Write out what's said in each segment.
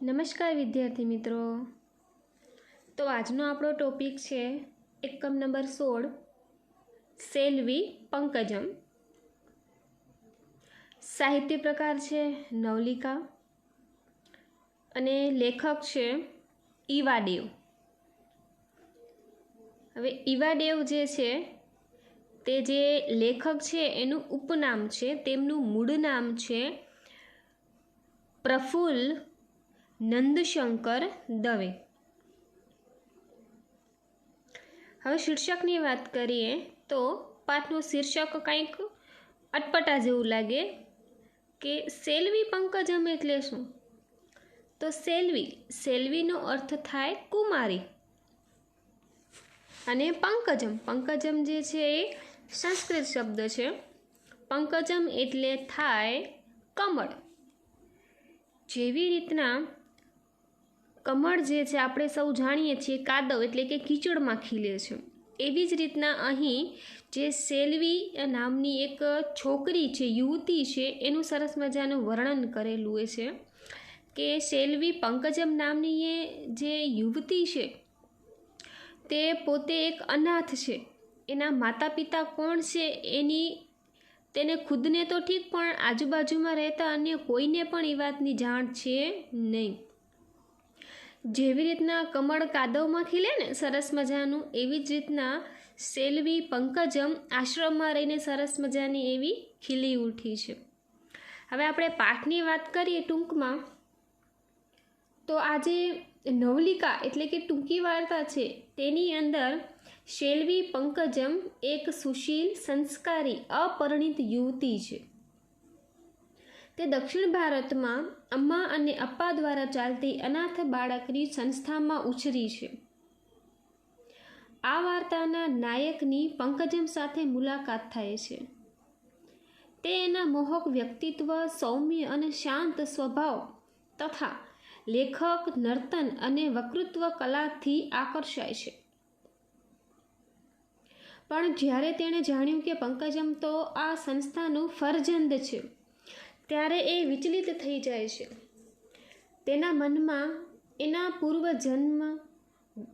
નમસ્કાર વિદ્યાર્થી મિત્રો. તો આજનો આપણો ટોપિક છે એકમ નંબર સોળ, સેલ્વી પંકજમ. સાહિત્ય પ્રકાર છે નવલિકા અને લેખક છે ઈવાદેવ હવે ઈવાદેવ જે છે તે જે લેખક છે એનું ઉપનામ છે, તેમનું મૂળ નામ છે પ્રફુલ્લ નંદશંકર દવે. હવે શીર્ષકની વાત કરીએ તો પાઠનું શીર્ષક કંઈક અટપટા જેવું લાગે કે સેલ્વી પંકજમ એટલે શું? તો સેલ્વી, સેલ્વીનો અર્થ થાય કુમારી. અને પંકજમ પંકજમ જે છે એ સંસ્કૃત શબ્દ છે. પંકજમ એટલે થાય કમળ. જેવી રીતના કમળ જે છે આપણે સૌ જાણીએ છીએ કાદવ એટલે કે કીચડમાં ખીલે છે. એવી જ રીતના અહીં જે સેલ્વી નામની એક છોકરી છે, યુવતી છે, એનું સરસ મજાનું વર્ણન કરેલું હોય છે કે સેલ્વી પંકજમ નામની એ જે યુવતી છે, તે પોતે એક અનાથ છે. એના માતા પિતા કોણ છે એની તેને ખુદને તો ઠીક પણ આજુબાજુમાં રહેતા અન્ય કોઈને પણ એ વાતની જાણ છે નહીં. જેવી રીતના કમળ કાદવમાં ખીલે ને સરસ મજાનું, એવી જ રીતના સેલવી પંકજમ આશ્રમમાં રહીને સરસ મજાની એવી ખીલી ઉઠી છે. હવે આપણે પાઠની વાત કરીએ ટૂંકમાં, તો આજે નવલિકા એટલે કે ટૂંકી વાર્તા છે. તેની અંદર શેલવી પંકજમ એક સુશીલ, સંસ્કારી, અપરિણિત યુવતી છે. તે દક્ષિણ ભારતમાં અમ્મા અને અપ્પા દ્વારા ચાલતી અનાથ બાળકની સંસ્થામાં ઉછરી છે. આ વાર્તાના નાયકની પંકજમ સાથે મુલાકાત થાય છે. તે એના મોહક વ્યક્તિત્વ, સૌમ્ય અને શાંત સ્વભાવ તથા લેખક, નર્તન અને વકૃત્વ કલાથી આકર્ષાય છે. પણ જ્યારે તેણે જાણ્યું કે પંકજમ તો આ સંસ્થાનું ફરજંદ છે ત્યારે એ વિચલિત થઈ જાય છે. તેના મનમાં એના પૂર્વજન્મ,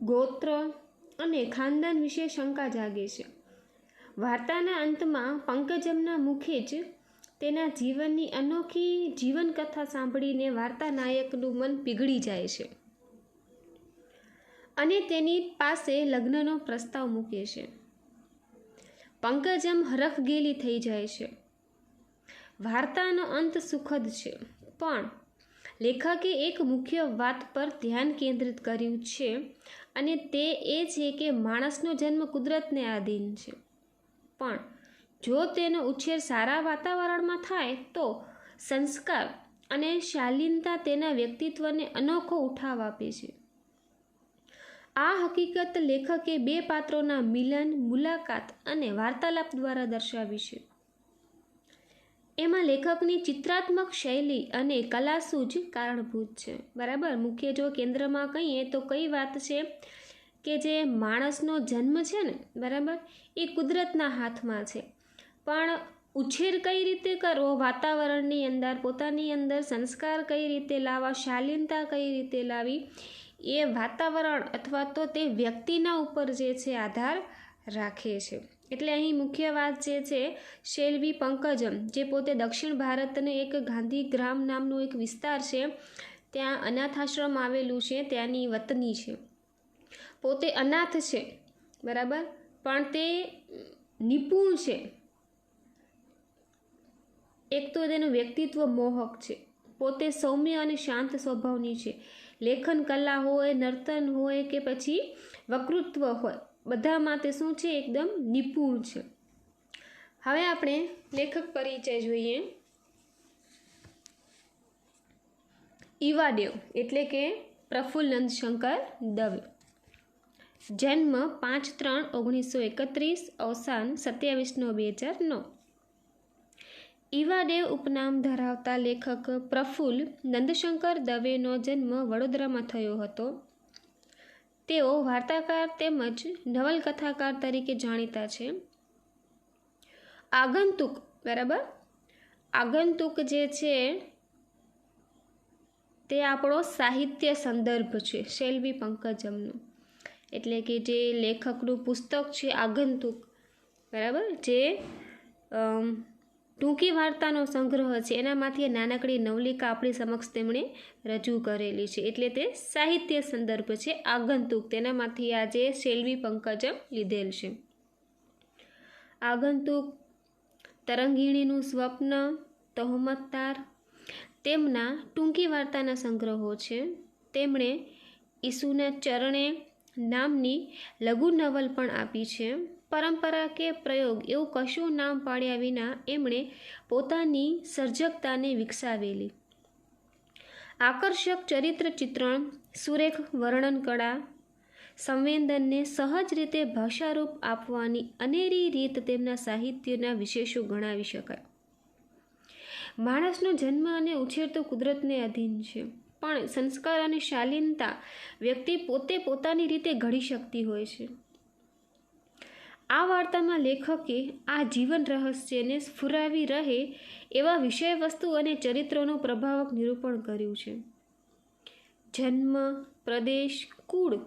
ગોત્ર અને ખાનદાન વિશે શંકા જાગે છે. વાર્તાના અંતમાં પંકજમના મુખે જ તેના જીવનની અનોખી જીવનકથા સાંભળીને વાર્તા નાયકનું મન પીગળી જાય છે અને તેની પાસે લગ્નનો પ્રસ્તાવ મૂકે છે. પંકજમ હરખગેલી થઈ જાય છે. વાર્તાનો અંત સુખદ છે. પણ લેખકે એક મુખ્ય વાત પર ધ્યાન કેન્દ્રિત કર્યું છે અને તે એ છે કે માણસનો જન્મ કુદરતને આધીન છે. પણ જો તેનો ઉછેર સારા વાતાવરણમાં થાય તો સંસ્કાર અને શાલીનતા તેના વ્યક્તિત્વને અનોખો ઉઠાવ આપે છે. આ હકીકત લેખકે બે પાત્રોના મિલન, મુલાકાત અને વાર્તાલાપ દ્વારા દર્શાવી છે. એમાં લેખકની ચિત્રાત્મક શૈલી અને કલાસૂજ કારણભૂત છે. બરાબર? મુખ્ય જો કેન્દ્રમાં કહીએ તો કઈ વાત છે? કે જે માણસનો જન્મ છે ને, બરાબર? એ કુદરતના હાથમાં છે. પણ ઉછેર કઈ રીતે કરવો? વાતાવરણની અંદર, પોતાની અંદર સંસ્કાર કઈ રીતે લાવવા? શાલીનતા કઈ રીતે લાવી એ વાતાવરણ અથવા તો તે વ્યક્તિના ઉપર જે છે આધાર રાખે છે. એટલે અહીં મુખ્ય વાત જે છે, શેલ્વી પંકજમ, જે પોતે દક્ષિણ ભારતને એક ગાંધીગ્રામ નામનું એક વિસ્તાર છે, ત્યાં અનાથ આશ્રમ આવેલું છે, ત્યાંની વતની છે. પોતે અનાથ છે, બરાબર? પણ તે નિપુણ છે. એક તો તેનું વ્યક્તિત્વ મોહક છે. પોતે સૌમ્ય અને શાંત સ્વભાવની છે. લેખન કલા હોય, નર્તન હોય કે પછી વકૃત્વ હોય. બધામાં તે શું છે? એકદમ નિપુણ છે. હવે આપણે લેખક પરિચય જોઈએ. ઈવાદેવ, એટલે કે પ્રફુલ્લ નંદશંકર દવે. જન્મ પાંચ ત્રણ ઓગણીસો એકત્રીસ, અવસાન સત્યાવીસ નો બે હજાર નવ. ઈવાદેવ ઉપનામ ધરાવતા લેખક પ્રફુલ્લ નંદશંકર દવેનો જન્મ વડોદરામાં થયો હતો. તેઓ વાર્તાકાર તેમજ નવલકથાકાર તરીકે જાણીતા છે. આગંતુક, બરાબર? આગંતુક જે છે, તે આપણો સાહિત્ય સંદર્ભ છે, શેલ્વી પંકજમનું. એટલે કે જે લેખકનું પુસ્તક છે આગંતુક, બરાબર? જે ટૂંકી વાર્તાનો સંગ્રહ છે. એનામાંથી નાનકડી નવલિકા આપણી સમક્ષ તેમણે રજૂ કરેલી છે. એટલે તે સાહિત્ય સંદર્ભ છે, આગંતુક. તેનામાંથી આજે શેલ્વી પંકજમ લીધેલ છે. આગંતુક, તરંગીણીનું સ્વપ્ન તહોમતદાર તેમના ટૂંકી વાર્તાના સંગ્રહો છે. તેમણે ઈસુના ચરણે નામની લઘુ નવલ પણ આપી છે. પરંપરા કે પ્રયોગ એવું કશું નામ પાડ્યા વિના એમણે પોતાની સર્જકતાને વિકસાવેલી. આકર્ષક ચરિત્ર ચિત્રણ સુરેખ વર્ણન કળા, સંવેદનને સહજ રીતે ભાષારૂપ આપવાની અનેરી રીત તેમના સાહિત્યના વિશેષો ગણાવી શકાય. માણસનો જન્મ અને ઉછેર તો કુદરતને અધીન છે, પણ સંસ્કાર અને શાલીનતા વ્યક્તિ પોતે પોતાની રીતે ઘડી શકતી હોય છે. આ વાર્તામાં લેખકે આ જીવન રહસ્યને સ્ફુરાવી રહે એવા વિષય વસ્તુ અને ચરિત્રોનું પ્રભાવક નિરૂપણ કર્યું છે. જન્મ, પ્રદેશ, કુળ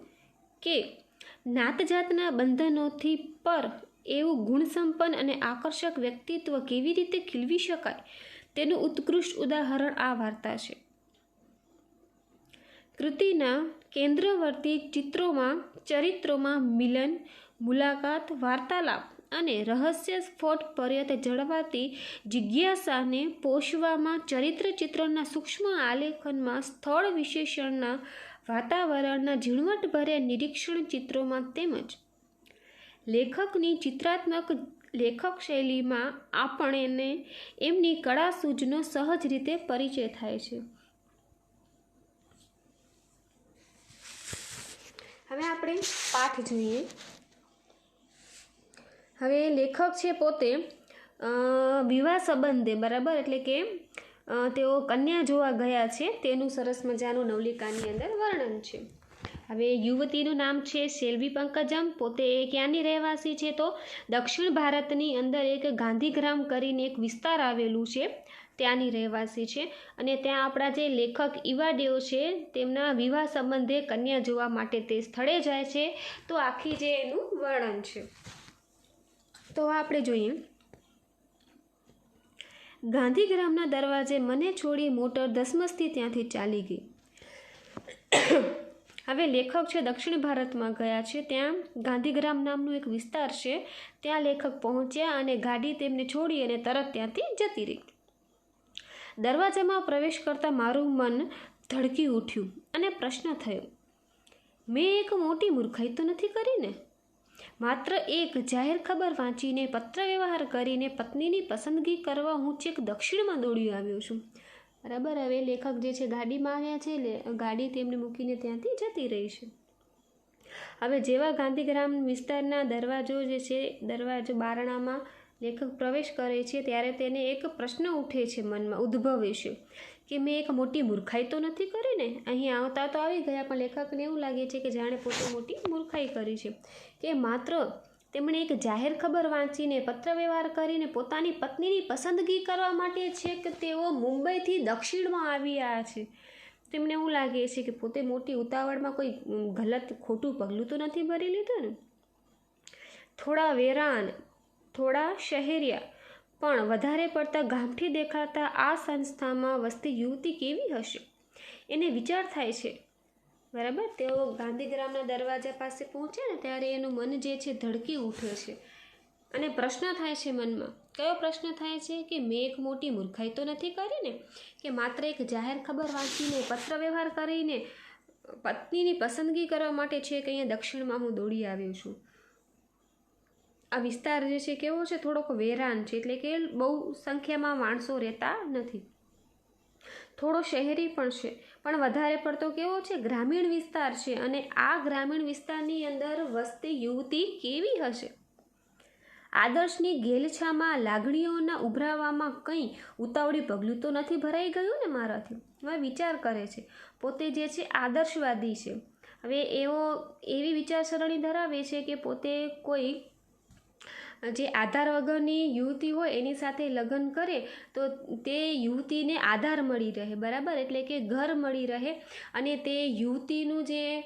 કે નાતજાતના બંધનોથી પર એવું ગુણસંપન્ન અને આકર્ષક વ્યક્તિત્વ કેવી રીતે ખીલવી શકાય તેનું ઉત્કૃષ્ટ ઉદાહરણ આ વાર્તા છે. કૃતિના કેન્દ્રવર્તી ચિત્રોમાં, ચરિત્રોમાં મિલન મુલાકાત, વાર્તાલાપ અને રહસ્ય સ્ફોટ પર્યત જળવાતી જિજ્ઞાસાને પોષવામાં ચરિત્ર ચિત્રના સૂક્ષ્મ આલેખનમાં સ્થળ વિશેષણના વાતાવરણના ઝીણવટભર્યા નિરીક્ષણ ચિત્રોમાં તેમજ લેખકની ચિત્રાત્મક લેખક શૈલીમાં આપણને એમની કળા સૂઝનો સહજ રીતે પરિચય થાય છે. હવે આપણે પાઠ જોઈએ. હવે લેખક છે પોતે વિવાહ સંબંધે, બરાબર? એટલે કે તેઓ કન્યા જોવા ગયા છે. તેનું સરસ મજાનું નવલિકાની અંદર વર્ણન છે. હવે યુવતીનું નામ છે શેલ્વી પંકજમ. પોતે એ ક્યાંની રહેવાસી છે તો દક્ષિણ ભારતની અંદર એક ગાંધીગ્રામ કરીને એક વિસ્તાર આવેલું છે. ત્યાંની રહેવાસી છે અને ત્યાં આપણા જે લેખક ઈવાડેઓ છે તેમના વિવાહ સંબંધે કન્યા જોવા માટે તે સ્થળે જાય છે. તો આખી જે એનું વર્ણન છે. તો આપણે જોઈએ. ગાંધીગ્રામના દરવાજે મને છોડી મોટર ધસમસથી ત્યાંથી ચાલી ગઈ. હવે લેખક છે દક્ષિણ ભારતમાં ગયા છે. ત્યાં ગાંધીગ્રામ નામનું એક વિસ્તાર છે. ત્યાં લેખક પહોંચ્યા અને ગાડી તેમને છોડી અને તરત ત્યાંથી જતી રહી. દરવાજામાં પ્રવેશ કરતાં મારું મન ધડકી ઉઠ્યું અને પ્રશ્ન થયો, મેં એક મોટી મૂર્ખાઈ તો નથી કરીને માત્ર એક જાહેર ખબર વાંચીને પત્ર વ્યવહાર કરીને પત્નીની પસંદગી કરવા હું છેક દક્ષિણમાં દોડી આવ્યો છું. બરાબર, હવે લેખક જે છે ગાડીમાં આવ્યા છે ગાડી તેમને મૂકીને ત્યાંથી જતી રહી છે. હવે જેવા ગાંધીગ્રામ વિસ્તારના દરવાજો જે છે, દરવાજો બારણામાં લેખક પ્રવેશ કરે છે, ત્યારે તેને એક પ્રશ્ન ઉઠે છે મનમાં, ઉદ્ભવે છે. કે મેં એક મોટી મૂર્ખાઈ તો નથી કરી ને? અહીં આવતા તો આવી ગયા, પણ લેખકને એવું લાગે છે કે જાણે પોતે મોટી મૂર્ખાઈ કરી છે. કે માત્ર તેમણે એક જાહેર ખબર વાંચીને પત્રવ્યવહાર કરીને પોતાની પત્નીની પસંદગી કરવા માટે છે કે તેઓ મુંબઈથી દક્ષિણમાં આવ્યા છે? તેમને એવું લાગે છે કે પોતે મોટી ઉતાવળમાં કોઈ ગલત ખોટું પગલું તો નથી ભરી લીધું ને? થોડા વેરાન, થોડા શહેરિયા પણ વધારે પડતા ગામઠી દેખાતા આ સંસ્થામાં વસતી યુવતી કેવી હશે? એને વિચાર થાય છે. બરાબર? તેઓ ગાંધીગ્રામના દરવાજા પાસે પહોંચે ને ત્યારે એનું મન જે છે ધડકી ઉઠે છે. અને પ્રશ્ન થાય છે મનમાં. કયો પ્રશ્ન થાય છે કે મેં એક મોટી મૂર્ખાઈ તો નથી કરી ને? કે માત્ર એક જાહેર ખબર વાંચીને પત્ર વ્યવહાર કરીને, પત્નીની પસંદગી કરવા માટે છે કે અહીંયા દક્ષિણમાં હું દોડી આવ્યો છું. આ વિસ્તાર જે છે કેવો છે? થોડોક વેરાન છે. એટલે કે બહુ સંખ્યામાં માણસો રહેતા નથી. થોડો શહેરી પણ છે. પણ વધારે પડતો કેવો છે? ગ્રામીણ વિસ્તાર છે. અને આ ગ્રામીણ વિસ્તારની અંદર વસતી યુવતી કેવી હશે? આદર્શની ગેલછામાં લાગણીઓના ઉભરાવામાં કંઈ ઉતાવળી પગલું તો નથી ભરાઈ ગયું ને મારાથી? હવે વિચાર કરે છે. પોતે જે છે આદર્શવાદી છે. હવે એવો એવી વિચારસરણી ધરાવે છે કે પોતે કોઈ જે આધાર વગરની યુવતી હોય એની સાથે લગ્ન કરે, તો તે યુવતીને આધાર મળી રહે, બરાબર? એટલે કે ઘર મળી રહે. અને તે યુવતીનું જે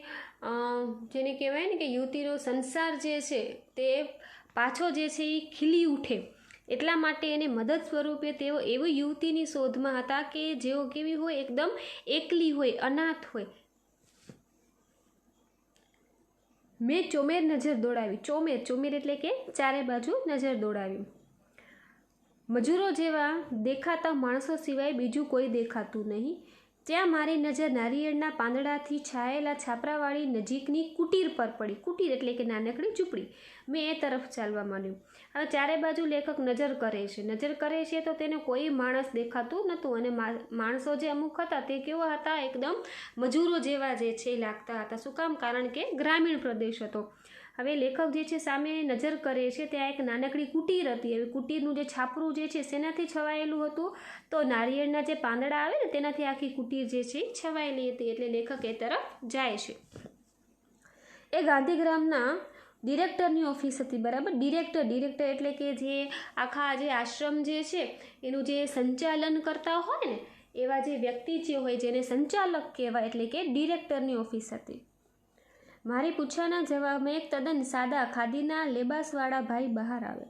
જેને કહેવાય ને કે યુવતીનો સંસાર જે છે, તે પાછો જે છે એ ખીલી ઉઠે. એટલા માટે એને મદદ સ્વરૂપે તેઓ એવી યુવતીની શોધમાં હતા કે જેઓ કેવી હોય, એકદમ એકલી હોય, અનાથ હોય. મેં ચોમેર નજર દોડાવી. ચોમેર ચોમેર એટલે કે ચારે બાજુ નજર દોડાવી. મજૂરો જેવા દેખાતા માણસો સિવાય બીજું કોઈ દેખાતું નહીં. ત્યાં મારી નજર નારિયેળના પાંદડાથી છાયેલા છાપરાવાળી નજીકની કુટીર પર પડી. કુટીર એટલે કે નાનકડી ઝૂંપડી. મેં એ તરફ ચાલવા માંડ્યું. હવે ચારે બાજુ લેખક નજર કરે છે. નજર કરે છે તો તેને કોઈ માણસ દેખાતું નહોતું અને માણસો જે અમુક હતા તે કેવા હતા? એકદમ મજૂરો જેવા જે છે લાગતા હતા. શું કામ? કારણ કે ગ્રામીણ પ્રદેશ હતો. હવે લેખક જે છે સામે નજર કરે છે, ત્યાં એક નાનકડી કુટીર હતી. હવે કુટીરનું જે છાપરું જે છે શેનાથી છવાયેલું હતું. તો નારિયેળના જે પાંદડા આવે ને, તેનાથી આખી કુટીર જે છે છવાયેલી હતી. એટલે લેખક એ તરફ જાય છે. એ ગાંધીગ્રામના ડિરેક્ટરની ઓફિસ હતી, બરાબર? ડિરેક્ટર ડિરેક્ટર એટલે કે જે આખા જે આશ્રમ જે છે, એનું જે સંચાલન કરતા હોય ને, એવા જે વ્યક્તિ જે હોય, જેને સંચાલક કહેવાય, એટલે કે ડિરેક્ટરની ઓફિસ હતી. મારી પૂછાના જવાબમાં એક તદ્દન સાદા ખાદીના લેબાસવાળા ભાઈ બહાર આવે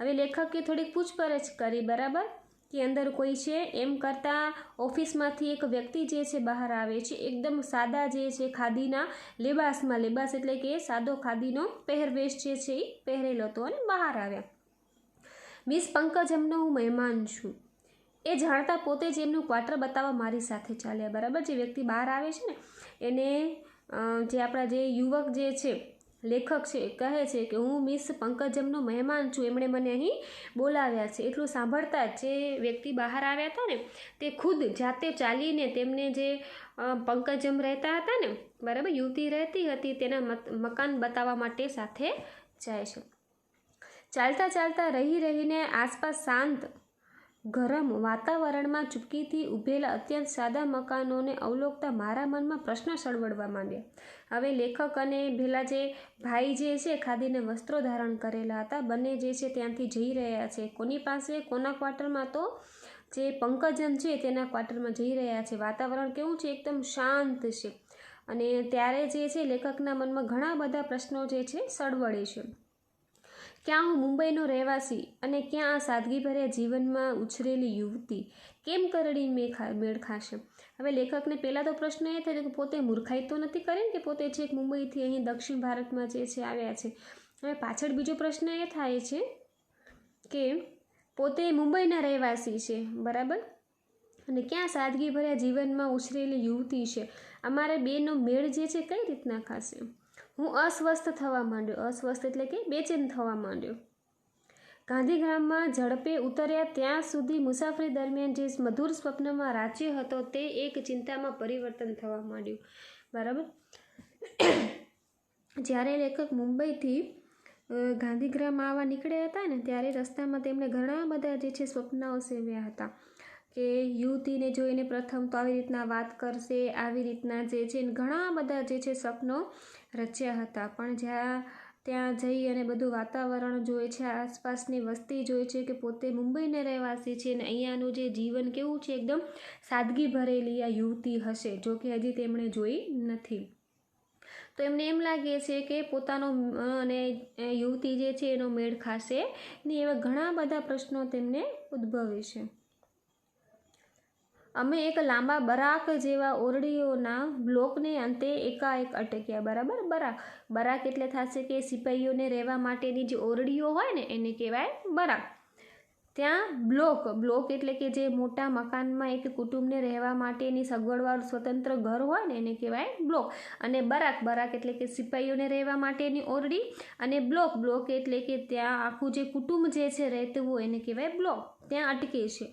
હવે લેખકે થોડીક પૂછપરછ કરી, બરાબર? કે અંદર કોઈ છે? એમ કરતાં ઓફિસમાંથી એક વ્યક્તિ જે છે બહાર આવે છે, એકદમ સાદા જે છે ખાદીના લેબાસમાં, લેબાસ એટલે કે સાદો ખાદીનો પહેરવેશ જે છે એ પહેરેલો હતો અને બહાર આવ્યા. મિસ પંકજમનો હું મહેમાન છું. એ જાણતા પોતે જ એમનું ક્વાર્ટર બતાવવા મારી સાથે ચાલ્યા, બરાબર? જે વ્યક્તિ બહાર આવે છે ને, એને જે આપણા જે યુવક જે છે, લેખક છે, કહે છે કે હું મિસ પંકજમનો મહેમાન છું, એમણે મને અહીં બોલાવ્યા છે. એટલું સાંભળતા જે વ્યક્તિ બહાર આવ્યા હતા ને, તે ખુદ જાતે ચાલીને તેમને જે પંકજમ રહેતા હતા ને, બરાબર, યુવતી રહેતી હતી, તેના મકાન બતાવવા માટે સાથે જાય છે. ચાલતા ચાલતા રહી રહીને આસપાસ શાંત ગરમ વાતાવરણમાં ચૂપકીથી ઊભેલા અત્યંત સાદા મકાનોને અવલોકતા મારા મનમાં પ્રશ્ન સળવડવા માંડ્યા. હવે લેખક અને પેલા જે ભાઈ જે છે, ખાદીને વસ્ત્રો ધારણ કરેલા હતા, બંને જે છે ત્યાંથી જઈ રહ્યા છે. કોની પાસે, કોના ક્વાર્ટરમાં તો જે પંકજન છે તેના ક્વાર્ટરમાં જઈ રહ્યા છે. વાતાવરણ કેવું છે? એકદમ શાંત છે. અને ત્યારે જે છે, લેખકના મનમાં ઘણા બધા પ્રશ્નો જે છે સળવળે છે. ક્યાં હું મુંબઈનો રહેવાસી અને ક્યાં આ સાદગીભર્યા જીવનમાં ઉછરેલી યુવતી, કેમ કરડી મેં મેળ ખાશે? હવે લેખકને પહેલાં તો પ્રશ્ન એ થયો કે પોતે મૂર્ખાઈ તો નથી કરી કે પોતે છેક મુંબઈથી અહીં દક્ષિણ ભારતમાં જે છે આવ્યા છે? હવે પાછળ બીજો પ્રશ્ન એ થાય છે કે પોતે મુંબઈના રહેવાસી છે, બરાબર? અને ક્યાં સાદગીભર્યા જીવનમાં ઉછરેલી યુવતી છે? અમારે બેનો મેળ જે છે કઈ રીતના ખાશે? હું અસ્વસ્થ થવા માંડ્યો. અસ્વસ્થ એટલે કે બેચેન થવા માંડ્યો. ગાંધીગ્રામમાં ઝડપે ઉતર્યા ત્યાં સુધી મુસાફરી દરમિયાન જે મધુર સ્વપ્નમાં રાચ્યો હતો તે એક ચિંતામાં પરિવર્તન થવા માંડ્યું. બરાબર? જ્યારે લેખક મુંબઈથી ગાંધીગ્રામ આવવા નીકળ્યા હતા ને ત્યારે રસ્તામાં તેમણે ઘણા બધા જે છે સ્વપ્નાઓ સેવ્યા હતા કે યુવતીને જોઈને પ્રથમ તો આવી રીતના વાત કરશે, આવી રીતના જે છે ઘણા બધા જે છે સપનો રચ્યા હતા. પણ જ્યાં ત્યાં જઈ અને બધું વાતાવરણ જોઈ છે, આસપાસની વસ્તી જોઈએ છે કે પોતે મુંબઈને રહેવાસી છે અને અહીંયાનું જે જીવન કેવું છે, એકદમ સાદગી ભરેલી આ યુવતી હશે, જો કે હજી તેમણે જોઈ નથી. તો એમને એમ લાગે છે કે પોતાનો અને યુવતી જે છે એનો મેળ ખાશે ને એવા ઘણા બધા પ્રશ્નો તેમને ઉદ્ભવે છે. અમે એક લાંબા બરાક જેવા ઓરડીઓના બ્લોકને અંતે એકાએક અટક્યા, બરાબર? બરાક. બરાક એટલે થશે કે સિપાહીઓને રહેવા માટેની જે ઓરડીઓ હોય ને, એને કહેવાય બરાક. ત્યાં બ્લોક બ્લોક એટલે કે જે મોટા મકાનમાં એક કુટુંબને રહેવા માટેની સગવડવાળું સ્વતંત્ર ઘર હોય ને, એને કહેવાય બ્લોક. અને બરાક બરાક એટલે કે સિપાહીઓને રહેવા માટેની ઓરડી અને બ્લોક બ્લોક એટલે કે ત્યાં આખું જે કુટુંબ જે છે રહેતું હોય, એને કહેવાય બ્લોક. ત્યાં અટકે છે.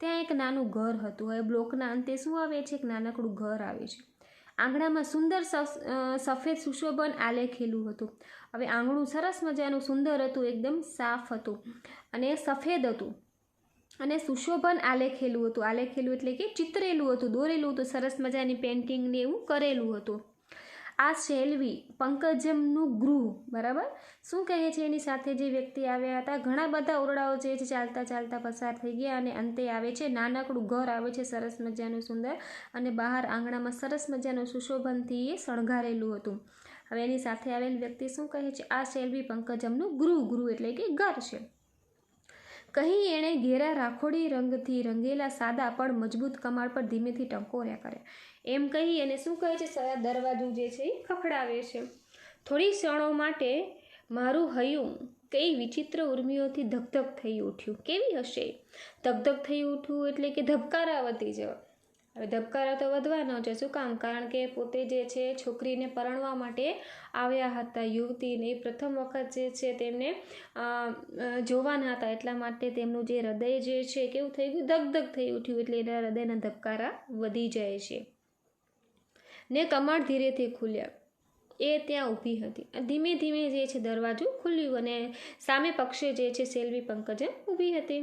ત્યાં એક નાનું ઘર હતું. હવે બ્લોકના અંતે શું આવે છે? એક નાનકડું ઘર આવે છે. આંગણામાં સુંદર સફ- સફેદ સુશોભન આલેખેલું હતું. હવે આંગણું સરસ મજાનું સુંદર હતું, એકદમ સાફ હતું અને સફેદ હતું. અને સુશોભન આલેખેલું હતું. આલેખેલું એટલે કે ચિતરેલું હતું, દોરેલું હતું, સરસ મજાની પેઇન્ટિંગને એવું કરેલું હતું. આ શેલવી, પંકજમનું ગૃહ, બરાબર? શું કહે છે એની સાથે જે વ્યક્તિ આવ્યા હતા? ઘણા બધા ઓરડાઓ જે છે ચાલતા ચાલતા પસાર થઈ ગયા અને અંતે આવે છે. નાનકડું ઘર આવે છે સરસ મજાનું સુંદર અને બહાર આંગણામાં સરસ મજાનું સુશોભનથી એ શણગારેલું હતું. હવે એની સાથે આવેલ વ્યક્તિ શું કહે છે? આ શેલવી પંકજમનું ગૃહ ગૃહ એટલે કે ઘર છે. કહી એણે ઘેરા રાખોડી રંગથી રંગેલા સાદા પણ મજબૂત કમાળ પર ધીમેથી ટંકોર્યા કરે. એમ કહી અને શું કહે છે? સયા દરવાજો જે છે એ ખખડાવે છે. થોડી ક્ષણો માટે મારું હયું કઈ વિચિત્ર ઉર્મિઓથી ધકધક થઈ ઉઠ્યું. કેવી હશે? ધકધક થઈ ઉઠવું એટલે કે ધબકારા વધી જવા. હવે ધબકારા તો વધવાનો છે. શું કામ? કારણ કે પોતે જે છે, છોકરીને પરણવા માટે આવ્યા હતા યુવતીને. પ્રથમ વખત જે છે, તેમને જોવાના હતા. એટલા માટે તેમનું જે હૃદય જે છે, કેવું થઈ ગયું? ધગધગ થઈ ઉઠ્યું. એટલે એના હૃદયના ધબકારા વધી જાય છે. ને કમળ ધીરેથી ખુલ્યા. એ ત્યાં ઊભી હતી. ધીમે ધીમે જે છે, દરવાજો ખુલ્યું અને સામે પક્ષે જે છે, સેલ્વી પંકજન ઊભી હતી.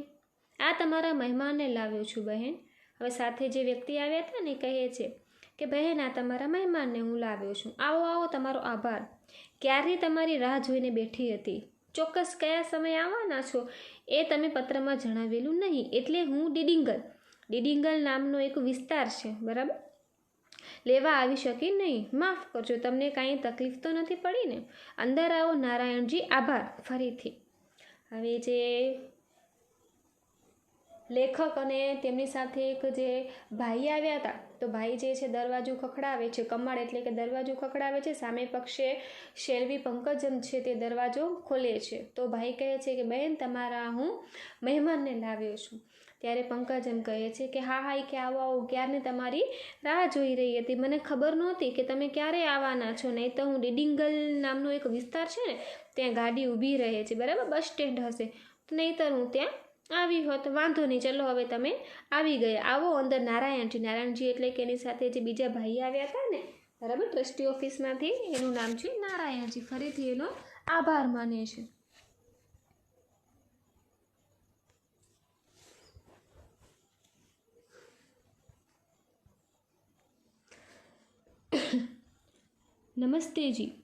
આ તમારા મહેમાનને લાવ્યો છું, બહેન. હવે સાથે જે વ્યક્તિ આવ્યા હતા ને કહે છે કે, બહેન, આ તમારા મહેમાનને હું લાવ્યો છું. આવો આવો, તમારો આભાર. ક્યારની તમારી રાહ જોઈને બેઠી હતી? ચોક્કસ કયા સમયે આવવાના છો? એ તમે પત્રમાં જણાવેલું નહીં. એટલે હું ડીડિંગલ. ડીડિંગલ નામનો એક વિસ્તાર છે, બરાબર? લેવા આવી શકી નહીં. માફ કરજો, તમને કાંઈ તકલીફ તો નથી પડી ને? અંદર આવો, નારાયણજી, આભાર. ફરીથી. હવે જે લેખક અને તેમની સાથે એક જે ભાઈ આવ્યા હતા, તો ભાઈ જે છે દરવાજો ખખડાવે છે, કમાડ એટલે કે દરવાજો ખખડાવે છે, સામે પક્ષે શેરવી પંકજમ છે તે દરવાજો ખોલે છે. તો ભાઈ કહે છે કે, બહેન, તમારા હું મહેમાનને લાવ્યો છું. ત્યારે પંકજમ કહે છે કે, હા હા કે આવો આવો, ક્યારને તમારી રાહ જોઈ રહી હતી? મને ખબર નહોતી કે તમે ક્યારે આવવાના છો, નહીં તો હું ડિડિંગલ નામનો એક વિસ્તાર છે ને, ત્યાં ગાડી ઊભી રહે છે, બરાબર? બસ સ્ટેન્ડ હશે. નહીંતર હું ત્યાં આવી હોત, વાંધો નહીં. ચલો, હવે તમે આવી ગયા. આવો અંદર નારાયણજી. નારાયણજી એટલે કે એની સાથે જે બીજા ભાઈ આવ્યા હતા ને, બરાબર, ટ્રસ્ટી ઓફિસમાંથી, એનું નામ છે નારાયણજી. ફરીથી એનો આભાર માને છે. નમસ્તેજી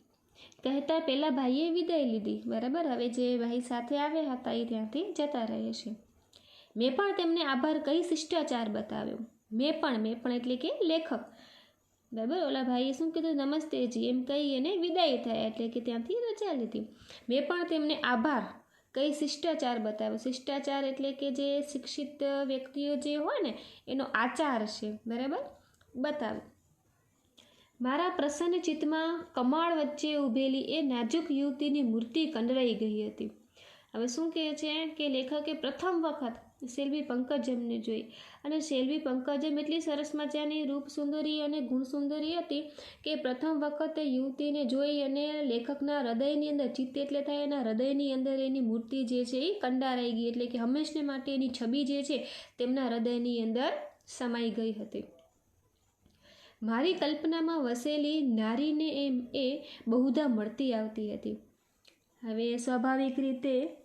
કહેતા પહેલાં ભાઈએ વિદાય લીધી. બરાબર? હવે જે ભાઈ સાથે આવ્યા હતા એ ત્યાંથી જતા રહે છે. મેં પણ તેમને આભાર કહી શિષ્ટાચાર બતાવ્યો. મેં પણ મેં પણ એટલે કે લેખક. બરાબર? ઓલા ભાઈએ શું કીધું? નમસ્તેજી. એમ કહી એને વિદાય થયા એટલે કે ત્યાંથી રજા લીધી. મેં પણ તેમને આભાર કઈ શિષ્ટાચાર બતાવ્યો. શિષ્ટાચાર એટલે કે જે શિક્ષિત વ્યક્તિઓ જે હોય ને, એનો આચાર છે. બરાબર? બતાવ્યો. મારા પ્રસન્ન ચિત્તમાં કમાળ વચ્ચે ઊભેલી એ નાજુક યુવતીની મૂર્તિ કંડરાઈ ગઈ હતી. હવે શું કહે છે કે લેખકે પ્રથમ વખત શેલ્વી પંકજમને જોઈ અને શેલ્વી પંકજમ એટલી સરસ મજાની રૂપ સુંદરી અને ગુણ સુંદરી હતી કે પ્રથમ વખત યુવતીને જોઈ અને લેખકના હૃદયની અંદર ચિત્ત એટલે થાય એના હૃદયની અંદર એની મૂર્તિ જે છે એ કંડારાઈ ગઈ. એટલે કે હંમેશને માટે એની છબી જે છે તેમના હૃદયની અંદર સમાઈ ગઈ હતી. મારી કલ્પનામાં વસેલી નારીને એમ એ બહુધા મળતી આવતી હતી. હવે સ્વાભાવિક રીતે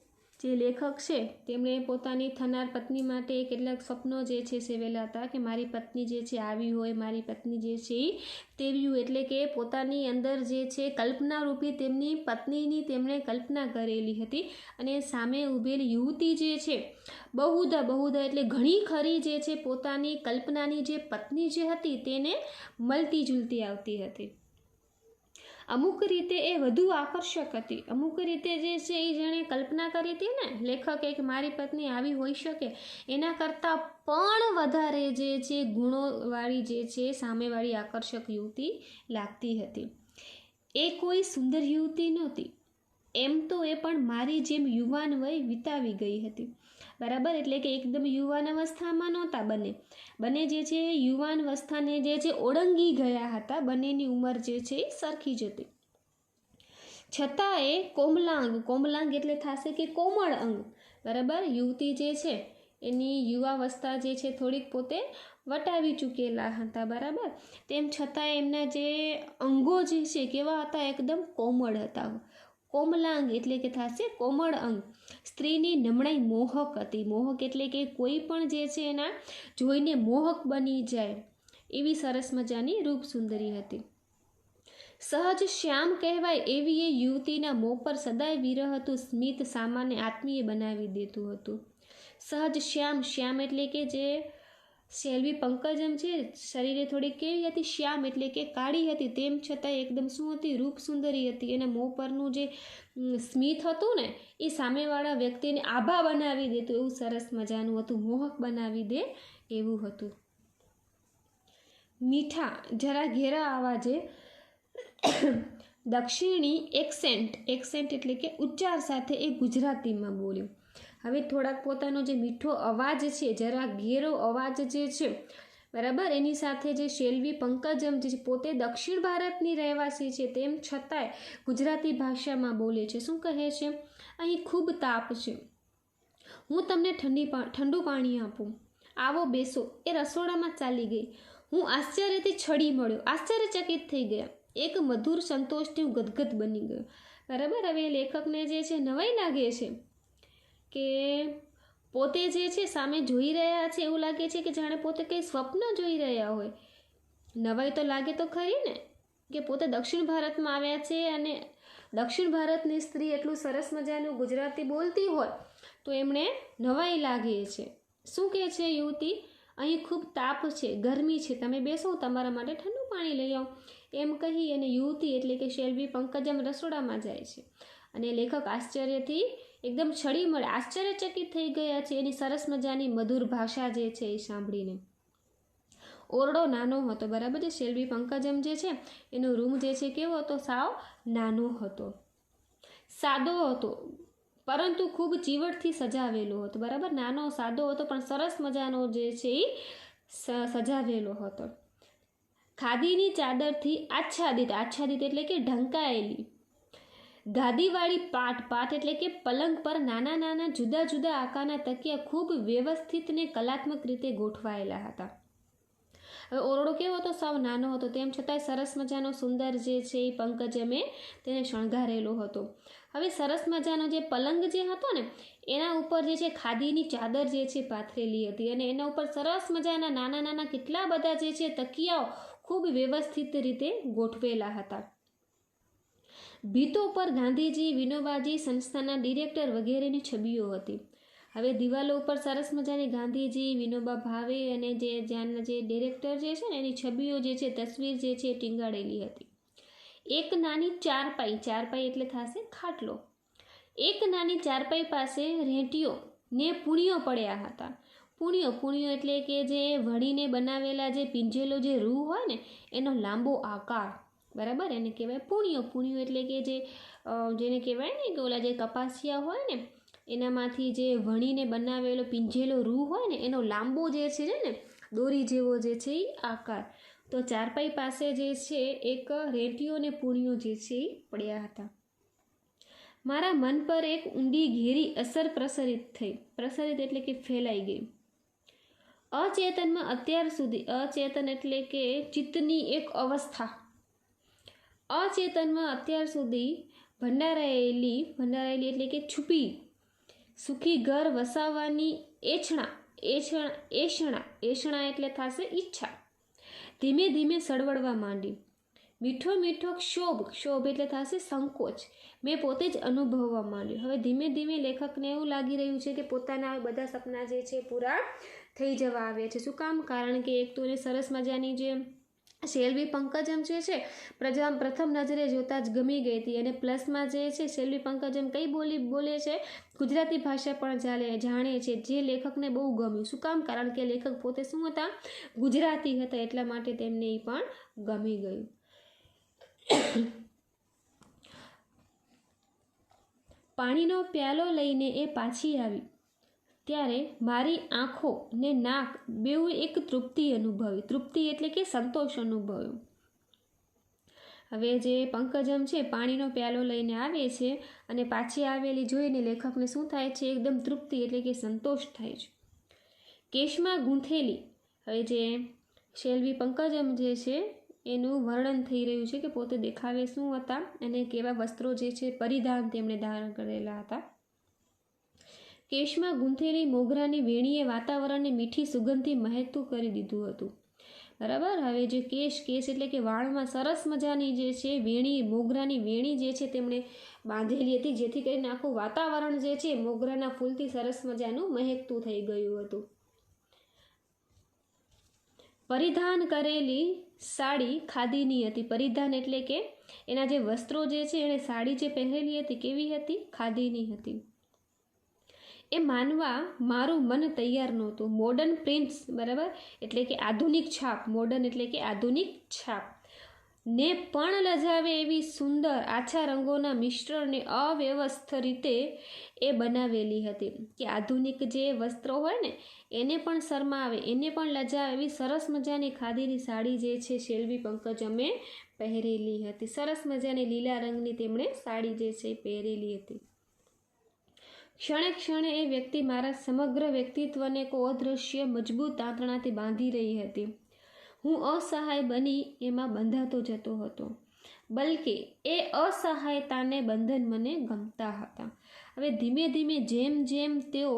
જે લેખક છે, તેમણે પોતાની થનાર પત્ની માટે કેટલાક સપનો જે છે સેવેલા હતા કે મારી પત્ની જે છે આવી હોય, મારી પત્ની જે છે એ તેવ્યું. એટલે કે પોતાની અંદર જે છે કલ્પનારૂપી તેમની પત્નીની તેમણે કલ્પના કરેલી હતી અને સામે ઊભેલી યુવતી જે છે, બહુધા બહુધા એટલે ઘણી ખરી જે છે પોતાની કલ્પનાની જે પત્ની જે હતી તેને મળતી જુલતી આવતી હતી. અમુક રીતે એ વધુ આકર્ષક હતી. અમુક રીતે જે છે એ જેણે કલ્પના કરી હતી ને, લેખકે કે મારી પત્ની આવી હોઈ શકે, એના કરતાં પણ વધારે જે છે ગુણોવાળી જે છે સામેવાળી આકર્ષક યુવતી લાગતી હતી. એ કોઈ સુંદર યુવતી નહોતી. એમ તો એ પણ મારી જેમ યુવાન વય વિતાવી ગઈ હતી. બરાબર? એટલે કે એકદમ યુવાન અવસ્થામાં નહોતા બંને. બંને જે છે યુવાન અવસ્થાને જે છે ઓળંગી ગયા હતા. બંનેની ઉંમર જે છે એ સરખી જ હતી. છતાં એ કોમલાંગ કોમલાંગ એટલે થશે કે કોમળ અંગ. બરાબર? યુવતી જે છે એની યુવાવસ્થા જે છે થોડીક પોતે વટાવી ચૂકેલા હતા. બરાબર? તેમ છતાં એમના જે અંગો જે છે કેવા હતા? એકદમ કોમળ હતા. કોમલાંગ એટલે કે થશે કોમળ અંગ. સ્ત્રીની નમણાઈ મોહક હતી. મોહક એટલે કે કોઈ પણ જે છે એના જોઈને મોહક બની જાય. એવી સરસ મજાની રૂપ સુંદરી હતી. સહજ શ્યામ કહેવાય એવી એ યુવતીના મોં પર સદાય વિરહ હતું. સ્મિત સામાન્ય આત્મીય બનાવી દેતું હતું. સહજ શ્યામ શ્યામ એટલે કે જે શેલવી પંકજમ છે, શરીરે થોડી કેવી હતી, શ્યામ એટલે કે કાળી હતી, તેમ છતાં એકદમ શું હતી, રૂપ સુંદરી હતી. એના મોં પરનું જે સ્મિત હતું ને, એ સામેવાળા વ્યક્તિને આભા બનાવી દેતું એવું સરસ મજાનું હતું, મોહક બનાવી દે એવું હતું. મીઠા, જરા ઘેરા અવાજે, દક્ષિણી એક્સેન્ટ એક્સેન્ટ એટલે કે ઉચ્ચાર સાથે એ ગુજરાતીમાં બોલ્યું. હવે થોડાક પોતાનો જે મીઠો અવાજ છે, જરા ઘેરો અવાજ જે છે, બરાબર? એની સાથે જે શેલવી પંકજમ જે પોતે દક્ષિણ ભારતની રહેવાસી છે, તેમ છતાંય ગુજરાતી ભાષામાં બોલે છે. શું કહે છે? અહીં ખૂબ તાપ છે. હું તમને ઠંડી ઠંડુ પાણી આપું. આવો બેસો. એ રસોડામાં ચાલી ગઈ. હું આશ્ચર્યથી છડી મળ્યો. આશ્ચર્યચકિત થઈ ગયા. એક મધુર સંતોષથી હું ગદગદ બની ગયો. બરાબર? હવે લેખકને જે છે, નવાઈ લાગે છે. કે પોતે જે છે સામે જોઈ રહ્યા છે એવું લાગે છે કે જાણે પોતે કંઈ સ્વપ્ન જોઈ રહ્યા હોય. નવાઈ તો લાગે તો ખરી ને, કે પોતે દક્ષિણ ભારતમાં આવ્યા છે અને દક્ષિણ ભારતની સ્ત્રી એટલું સરસ મજાનું ગુજરાતી બોલતી હોય તો એમણે નવાઈ લાગે છે. શું કહે છે યુવતી? અહીં ખૂબ તાપ છે, ગરમી છે, તમે બેસો, તમારા માટે ઠંડુ પાણી લઈ આવો. એમ કહી અને યુવતી એટલે કે શેલવી પંકજમ રસોડામાં જાય છે. અને લેખક આશ્ચર્યથી એકદમ છડી મળે. આશ્ચર્યચકિત થઈ ગયા છે. એની સરસ મજાની મધુર ભાષા જે છે એ સાંભળીને. ઓરડો નાનો હતો, બરાબર છે? શેલ્વી પંકજમ જે છે, એનો રૂમ જે છે, કેવો હતો? સાવ નાનો હતો. સાદો હતો, પરંતુ ખૂબ ચીવટથી સજાવેલો હતો. બરાબર? નાનો, સાદો હતો, પણ સરસ મજાનો જે છે એ સજાવેલો હતો. ખાદીની ચાદરથી આચ્છાદિત આચ્છાદિત એટલે કે ઢંકાયેલી. ગાદીવાળી પાટ પાટ એટલે કે પલંગ પર નાના નાના, જુદા જુદા આકારના તકિયા ખૂબ વ્યવસ્થિત ને કલાત્મક રીતે ગોઠવાયેલા હતા. હવે ઓરડો કેવો હતો? સાવ નાનો હતો. તેમ છતાંય સરસ મજાનો સુંદર જે છે એ પંકજમે તેને શણગારેલો હતો. હવે સરસ મજાનો જે પલંગ જે હતો ને, એના ઉપર જે છે ખાદીની ચાદર જે છે પાથરેલી હતી અને એના ઉપર સરસ મજાના નાના નાના કેટલા બધા જે છે તકિયાઓ ખૂબ વ્યવસ્થિત રીતે ગોઠવેલા હતા. ભીતો પર ગાંધીજી વિનોબાજી સંસ્થાના ડિરેક્ટર વગેરેની છબીઓ હતી. હવે દિવાલો ઉપર સરસ મજાની ગાંધીજી, વિનોબા ભાવે અને જે જ્યાંના જે ડિરેક્ટર જે છે ને, એની છબીઓ જે છે, તસવીર જે છે ટીંગાડેલી હતી. એક નાની ચારપાઈ ચારપાઈ એટલે થશે ખાટલો. એક નાની ચારપાઈ પાસે રેંટીઓ ને પૂણીઓ પડ્યા હતા. પૂણીઓ પૂણીઓ એટલે કે જે વણીને બનાવેલા જે પીંજેલો જે રૂ હોય ને, એનો લાંબો આકાર. બરાબર? એને કહેવાય પૂણીઓ પૂણીઓ એટલે કે જે જેને કહેવાય ને કે ઓલા જે કપાસિયા હોય ને, એનામાંથી જે વણીને બનાવેલો પીંજેલો રૂ હોય ને, એનો લાંબો જે છે ને, દોરી જેવો જે છે એ આકાર. તો ચારપાઈ પાસે જે છે, એક રેટીઓ ને પૂણીઓ જે છે એ પડ્યા હતા. મારા મન પર એક ઊંડી ઘેરી અસર પ્રસરિત થઈ. પ્રસરિત એટલે કે ફેલાઈ ગઈ. અચેતનમાં અત્યાર સુધી, અચેતન એટલે કે ચિત્તની એક અવસ્થા. અચેતનમાં અત્યાર સુધી ભંડારાયેલી ભંડારાયેલી એટલે કે છુપી, સુખી ઘર વસાવવાની એછણા એછણા એષણા એષણા એટલે થશે ઈચ્છા. ધીમે ધીમે સળવડવા માંડી. મીઠો મીઠો ક્ષોભ ક્ષોભ એટલે થશે સંકોચ. મેં પોતે જ અનુભવવા માંડ્યું. હવે ધીમે ધીમે લેખકને એવું લાગી રહ્યું છે કે પોતાના બધા સપના જે છે પૂરા થઈ જવા આવ્યા છે. શું કામ? કારણ કે એક તો એને સરસ મજાની જે શેલવી પંકજમ જે છે, પ્રજા પ્રથમ નજરે જોતા જ ગમી ગઈ હતી અને પ્લસમાં જે છે, શેલવી પંકજમ કઈ બોલી બોલે છે, ગુજરાતી ભાષા પણ ચાલે જાણે છે, જે લેખકને બહુ ગમ્યું. શું કામ? કારણ કે લેખક પોતે શું હતા? ગુજરાતી હતા, એટલા માટે તેમને એ પણ ગમી ગયું. પાણીનો પ્યાલો લઈને એ પાછી આવી. ત્યારે મારી આંખો ને નાક બેઉ એક તૃપ્તિ અનુભવી. તૃપ્તિ એટલે કે સંતોષ અનુભવ્યો. હવે જે પંકજમ છે, પાણીનો પ્યાલો લઈને આવે છે અને પાછી આવેલી જોઈને લેખકને શું થાય છે? એકદમ તૃપ્તિ એટલે કે સંતોષ થાય છે. કેશમાં ગૂંથેલી. હવે જે શેલ્વી પંકજમ જે છે, એનું વર્ણન થઈ રહ્યું છે કે પોતે દેખાવે શું હતા અને કેવા વસ્ત્રો જે છે, પરિધાન તેમણે ધારણ કરેલા હતા. કેશમાં ગૂંથેલી મોગરાની વેણીએ વાતાવરણને મીઠી સુગંધથી મહેકતું કરી દીધું હતું. બરાબર? હવે જે કેશ કેશ એટલે કે વાળમાં સરસ મજાની જે છે વેણી, મોગરાની વેણી જે છે તેમણે બાંધેલી હતી, જેથી કરીને આખું વાતાવરણ જે છે મોગરાના ફૂલથી સરસ મજાનું મહેકતું થઈ ગયું હતું. પરિધાન કરેલી સાડી ખાદીની હતી. પરિધાન એટલે કે એના જે વસ્ત્રો જે છે એણે સાડી જે પહેરેલી હતી, કેવી હતી? ખાદીની હતી. એ માનવા મારું મન તૈયાર નહોતું. મોડર્ન પ્રિન્ટ્સ બરાબર? એટલે કે આધુનિક છાપ. મોડર્ન એટલે કે આધુનિક છાપ. ને પણ લજાવે એવી સુંદર આછા રંગોના મિશ્રણને અવ્યવસ્થ રીતે એ બનાવેલી હતી. કે આધુનિક જે વસ્ત્રો હોય ને, એને પણ શરમાવે. એને પણ લજાવે એવી સરસ મજાની ખાદીની સાડી જે છે, શેલવી પંકજમે પહેરેલી હતી. સરસ મજાની લીલા રંગની તેમણે સાડી જે છે પહેરેલી હતી. ક્ષણે ક્ષણે એ વ્યક્તિ મારા સમગ્ર વ્યક્તિત્વને કો અદૃશ્ય મજબૂત આંતણાથી બાંધી રહી હતી. હું અસહાય બની એમાં બંધાતો જતો હતો. બલકે એ અસહાયતાને બંધન મને ગમતા હતા. હવે ધીમે ધીમે જેમ જેમ તેઓ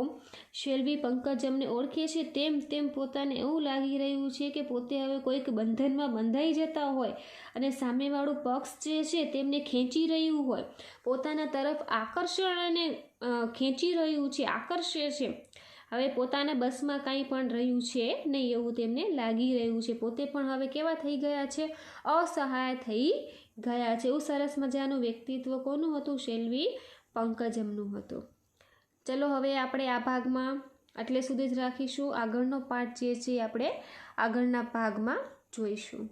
શેલ્વી પંકજમને ઓળખે છે, તેમ તેમ પોતાને એવું લાગી રહ્યું છે કે પોતે હવે કોઈક બંધનમાં બંધાઈ જતા હોય અને સામેવાળું પક્ષ જે છે તેમને ખેંચી રહ્યું હોય. પોતાના તરફ આકર્ષણ અને ખેંચી રહ્યું છે, આકર્ષે છે. હવે પોતાના બસમાં કાંઈ પણ રહ્યું છે નહીં એવું તેમને લાગી રહ્યું છે. પોતે પણ હવે કેવા થઈ ગયા છે? અસહાય થઈ ગયા છે. એવું સરસ મજાનું વ્યક્તિત્વ કોનું હતું શેલ્વી પંકજમનું હતું. ચલો હવે આપણે આ ભાગમાં આટલે સુધી જ રાખીશું. આગળનો પાઠ જે છે આપણે આગળના ભાગમાં જોઈશું.